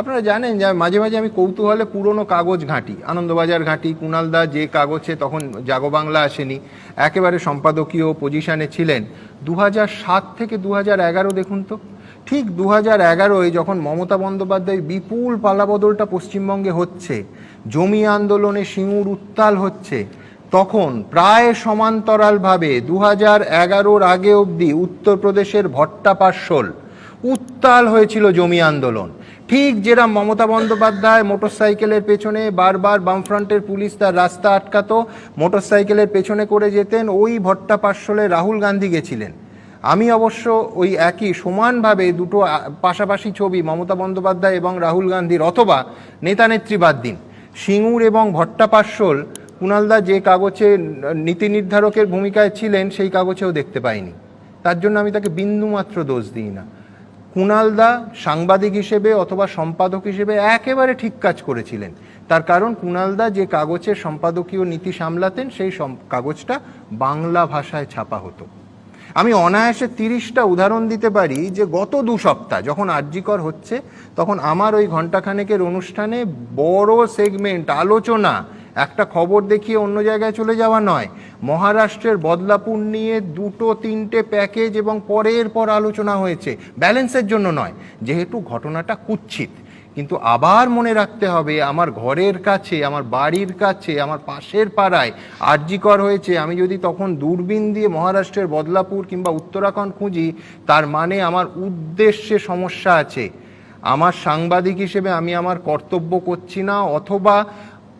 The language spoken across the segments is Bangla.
আপনারা জানেন যে মাঝে মাঝে আমি কৌতূহলে পুরনো কাগজ ঘাঁটি, আনন্দবাজার ঘাঁটি কুণালদা যে কাগজে তখন জাগো বাংলা আসেনি, একেবারে সম্পাদকীয় পজিশনে ছিলেন। দু সাত থেকে দু এগারো দেখুন তো। ঠিক দু হাজার এগারোয় যখন মমতা বন্দ্যোপাধ্যায় বিপুল পালাবদলটা পশ্চিমবঙ্গে হচ্ছে, জমি আন্দোলনে সিঙ্গুর উত্তাল হচ্ছে, তখন প্রায় সমান্তরালভাবে দু হাজার এগারোর আগে অবধি উত্তরপ্রদেশের ভট্টাপার্সল উত্তাল হয়েছিল জমি আন্দোলন। ঠিক যেরকম মমতা বন্দ্যোপাধ্যায় মোটরসাইকেলের পেছনে বারবার বামফ্রন্টের পুলিশ তার রাস্তা আটকাতো, মোটরসাইকেলের পেছনে করে যেতেন, ওই ভট্টাপার্সলে রাহুল গান্ধী গেছিলেন। আমি অবশ্য ওই একই সমানভাবে দুটো পাশাপাশি ছবি মমতা বন্দ্যোপাধ্যায় এবং রাহুল গান্ধীর অথবা নেতা নেত্রী বাদ দিন। সিঙ্গুর এবং ভট্টাপার্সল কুণালদা যে কাগজে নীতি নির্ধারকের ভূমিকায় ছিলেন, সেই কাগজেও দেখতে পাইনি। তার জন্য আমি তাকে বিন্দুমাত্র দোষ দিই না। কুণালদা সাংবাদিক হিসেবে অথবা সম্পাদক হিসেবে একেবারে ঠিক কাজ করেছিলেন। তার কারণ কুণালদা যে কাগজের সম্পাদকীয় নীতি সামলাতেন, সেই কাগজটা বাংলা ভাষায় ছাপা হতো। আমি অনায়াসে তিরিশটা উদাহরণ দিতে পারি যে গত দু সপ্তাহ যখন আর্যিকর হচ্ছে, তখন আমার ওই ঘণ্টাখানেকের অনুষ্ঠানে বড় সেগমেন্ট আলোচনা একটা খবর দেখিয়ে অন্য জায়গায় চলে যাওয়া নয়। মহারাষ্ট্রের বদলাপুর নিয়ে দুটো তিনটে প্যাকেজ এবং পরের পর আলোচনা হয়েছে। ব্যালেন্সের জন্য নয়, যেহেতু ঘটনাটা কুৎসিত কিন্তু আবার মনে রাখতে হবে, আমার ঘরের কাছে, আমার বাড়ির কাছে, আমার পাশের পাড়ায় আর্যিকর হয়েছে। আমি যদি তখন দূরবীন দিয়ে মহারাষ্ট্রের বদলাপুর কিংবা উত্তরাখণ্ড খুঁজি, তার মানে আমার উদ্দেশ্যে সমস্যা আছে। আমার সাংবাদিক হিসেবে আমি আমার কর্তব্য করছি না, অথবা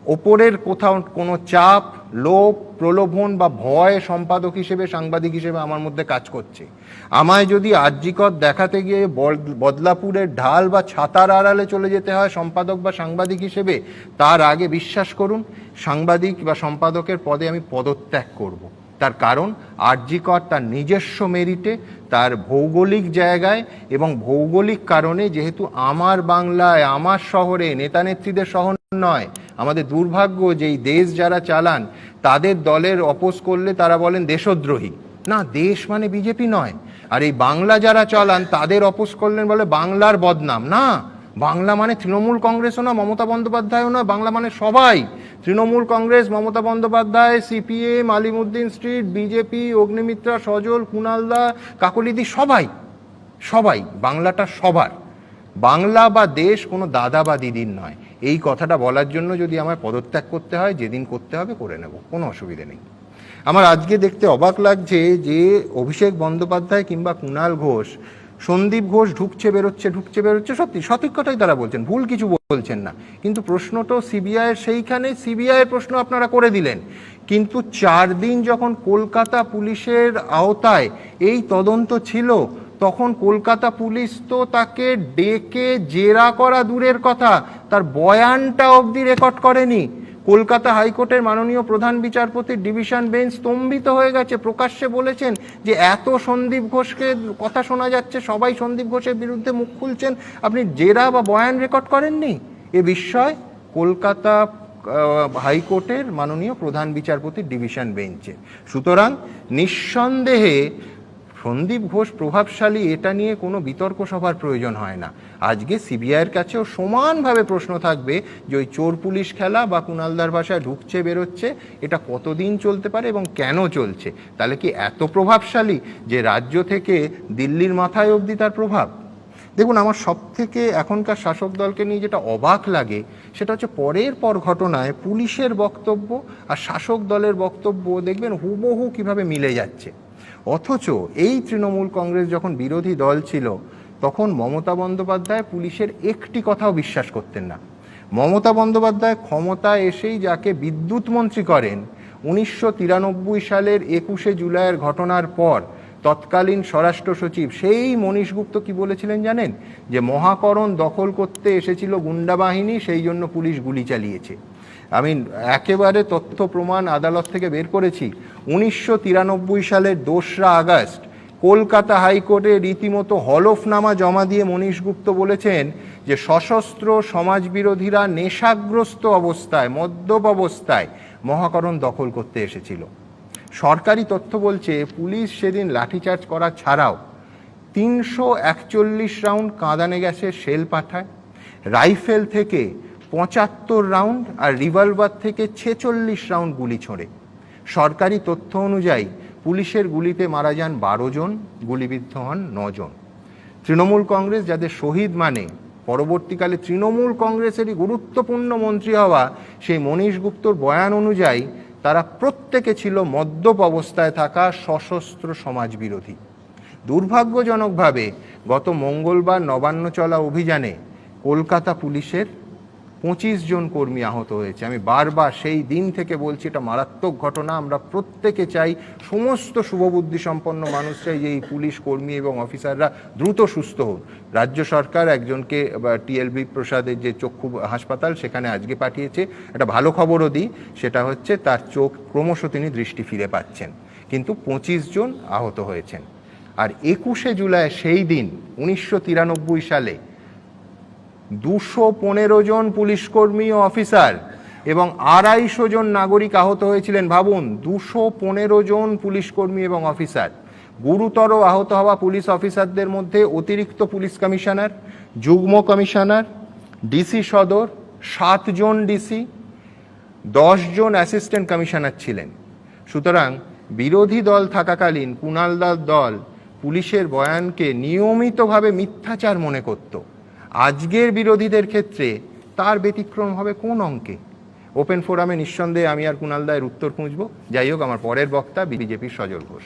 ওপরের কোথাও কোনো চাপ, লোভ, প্রলোভন বা ভয় সম্পাদক হিসেবে, সাংবাদিক হিসেবে আমার মধ্যে কাজ করছে আমায় যদি আর্যিকর দেখাতে গিয়ে বদ- বদলাপুরের ঢাল বা ছাতার আড়ালে চলে যেতে হয় সম্পাদক বা সাংবাদিক হিসেবে, তার আগে বিশ্বাস করুন, সাংবাদিক বা সম্পাদকের পদে আমি পদত্যাগ করব। তার কারণ, আর্যিকর তার নিজস্ব মেরিটে, তার ভৌগোলিক জায়গায় এবং ভৌগোলিক কারণে যেহেতু আমার বাংলায়, আমার শহরে নেতানেত্রীদের শহর নয় আমাদের দুর্ভাগ্য যে এই দেশ যারা চালান, তাদের দলের অপোজ করলে তারা বলেন দেশদ্রোহী। না, দেশ মানে বিজেপি নয়। আর এই বাংলা যারা চালান, তাদের অপোজ করলেন বলে বাংলার বদনাম। না, বাংলা মানে তৃণমূল কংগ্রেসও না মমতা বন্দ্যোপাধ্যায়ও না বাংলা মানে সবাই। Trinamool Congress, Mamata Bandyopadhyay, CPM, Alimuddin street, BJP, Agnimitra, Sajal কুণালদা কাকলিদি, সবাই। সবাই, বাংলাটা সবার। বাংলা বা দেশ কোনো দাদা বা দিদির নয়। এই কথাটা বলার জন্য যদি আমায় পদত্যাগ করতে হয়, যেদিন করতে হবে করে নেব, কোনো অসুবিধে নেই। আমার আজকে দেখতে অবাক লাগছে যে অভিষেক বন্দ্যোপাধ্যায় কিংবা কুণাল ঘোষ, সন্দীপ ঘোষ ঢুকছে, বেরোচ্ছে ঢুকছে, বেরোচ্ছে, সত্যি সঠিক কথাই তারা বলছেন, ভুল কিছু বলছেন না। কিন্তু প্রশ্ন তো সিবিআইয়ের সেইখানে সিবিআইয়ের প্রশ্ন আপনারা করে দিলেন। কিন্তু চার দিন যখন কলকাতা পুলিশের আওতায় এই তদন্ত ছিল তখন কলকাতা পুলিশ তো তাকে ডেকে জেরা করা দূরের কথা। তার বয়ানটা অবধি রেকর্ড করেনি। কলকাতা হাইকোর্টের মাননীয় প্রধান বিচারপতির ডিভিশন বেঞ্চ স্তম্ভিত হয়ে গেছে। প্রকাশ্যে বলেছেন যে এত সন্দীপ ঘোষকে কথা শোনা যাচ্ছে, সবাই সন্দীপ ঘোষের বিরুদ্ধে মুখ খুলছেন। আপনি জেরা বা বয়ান রেকর্ড করেননি? এ বিষয় কলকাতা হাইকোর্টের মাননীয় প্রধান বিচারপতির ডিভিশন বেঞ্চে। সুতরাং নিঃসন্দেহে সন্দীপ ঘোষ প্রভাবশালী, এটা নিয়ে কোনো বিতর্ক সভার প্রয়োজন হয় না। আজকে সিবিআইয়ের কাছেও সমানভাবে প্রশ্ন থাকবে যে ওই চোর পুলিশ খেলা বা কুণালদার ভাষায় ঢুকছে, বেরোচ্ছে, এটা কতদিন চলতে পারে এবং কেন চলছে? তাহলে কি এত প্রভাবশালী যে রাজ্য থেকে দিল্লির মাথায় অবধি তার প্রভাব? দেখুন, আমার সব থেকে এখনকার শাসক দলকে নিয়ে যেটা অবাক লাগে, সেটা হচ্ছে পরের পর ঘটনায় পুলিশের বক্তব্য আর শাসক দলের বক্তব্য দেখবেন হুবহু কীভাবে মিলে যাচ্ছে। অথচ এই তৃণমূল কংগ্রেস যখন বিরোধী দল ছিল, তখন মমতা বন্দ্যোপাধ্যায় পুলিশের একটি কথাও বিশ্বাস করতেন না। মমতা বন্দ্যোপাধ্যায় ক্ষমতায় এসেই যাকে বিদ্যুৎ মন্ত্রী করেন, উনিশশো তিরানব্বই সালের একুশে জুলাইয়ের ঘটনার পর তৎকালীন স্বরাষ্ট্র সচিব সেই মনীশ গুপ্ত কি বলেছিলেন জানেন? যে মহাকরণ দখল করতে এসেছিল গুন্ডা বাহিনী, সেই জন্য পুলিশ গুলি চালিয়েছে। আমি একেবারে তথ্য প্রমাণ আদালত থেকে বের করেছি। উনিশশো তিরানব্বই সালের দোসরা আগস্ট, কলকাতা হাইকোর্টে রীতিমতো হলফনামা জমা দিয়ে মনীশ গুপ্ত বলেছেন যে সশস্ত্র সমাজবিরোধীরা নেশাগ্রস্ত অবস্থায়, মদ্যপ অবস্থায় মহাকরণ দখল করতে এসেছিল। সরকারি তথ্য বলছে, পুলিশ সেদিন লাঠিচার্জ করা ছাড়াও তিনশো একচল্লিশ রাউন্ড কাঁদানে গ্যাসের শেল পাঠায়। রাইফেল থেকে পঁচাত্তর রাউন্ড আর রিভলভার থেকে ছেচল্লিশ রাউন্ড গুলি ছোঁড়ে। সরকারি তথ্য অনুযায়ী পুলিশের গুলিতে মারা যান বারো জন, গুলিবিদ্ধ হন নজন তৃণমূল কংগ্রেস যাদের শহীদ মানে পরবর্তীকালে তৃণমূল কংগ্রেসেরই গুরুত্বপূর্ণ মন্ত্রী হওয়া সেই মনীষ গুপ্তর বয়ান অনুযায়ী, তারা প্রত্যেকে ছিল মদ্যপ অবস্থায় থাকা সশস্ত্র সমাজবিরোধী দুর্ভাগ্যজনকভাবে গত মঙ্গলবার নবান্ন চলা অভিযানে কলকাতা পুলিশের পঁচিশ জন কর্মী আহত হয়েছে। আমি বারবার সেই দিন থেকে বলছি, এটা মারাত্মক ঘটনা। আমরা প্রত্যেকে চাই সমস্ত শুভবুদ্ধি সম্পন্ন মানুষ চাই যে এই পুলিশ কর্মী এবং অফিসাররা দ্রুত সুস্থ হন রাজ্য সরকার একজনকে টিএলবি প্রসাদের যে চক্ষু হাসপাতাল সেখানে আজকে পাঠিয়েছে। একটা ভালো খবরও দিই, সেটা হচ্ছে তার চোখ ক্রমশ তিনি দৃষ্টি ফিরে পাচ্ছেন। কিন্তু পঁচিশ জন আহত হয়েছেন। আর একুশে জুলাই সেই দিন, উনিশশো তিরানব্বই সালে দুশো পনেরো জন পুলিশকর্মী ও অফিসার এবং আড়াইশো জন নাগরিক আহত হয়েছিলেন। ভাবুন, দুশো পনেরো জন পুলিশকর্মী এবং অফিসার। গুরুতর আহত হওয়া পুলিশ অফিসারদের মধ্যে অতিরিক্ত পুলিশ কমিশনার, যুগ্ম কমিশনার, ডিসি সদর সাতজন ডিসি জন অ্যাসিস্ট্যান্ট কমিশনার ছিলেন। সুতরাং বিরোধী দল থাকাকালীন কুণালদার দল পুলিশের বয়ানকে নিয়মিতভাবে মিথ্যাচার মনে করত। আজকের বিরোধীদের ক্ষেত্রে তার ব্যতিক্রম হবে কোন অঙ্কে? ওপেন ফোরামে নিঃসন্দেহে আমি আর কুণাল দায়ের উত্তর খুঁজব। যাই হোক, আমার পরের বক্তা বিজেপির সজল ঘোষ।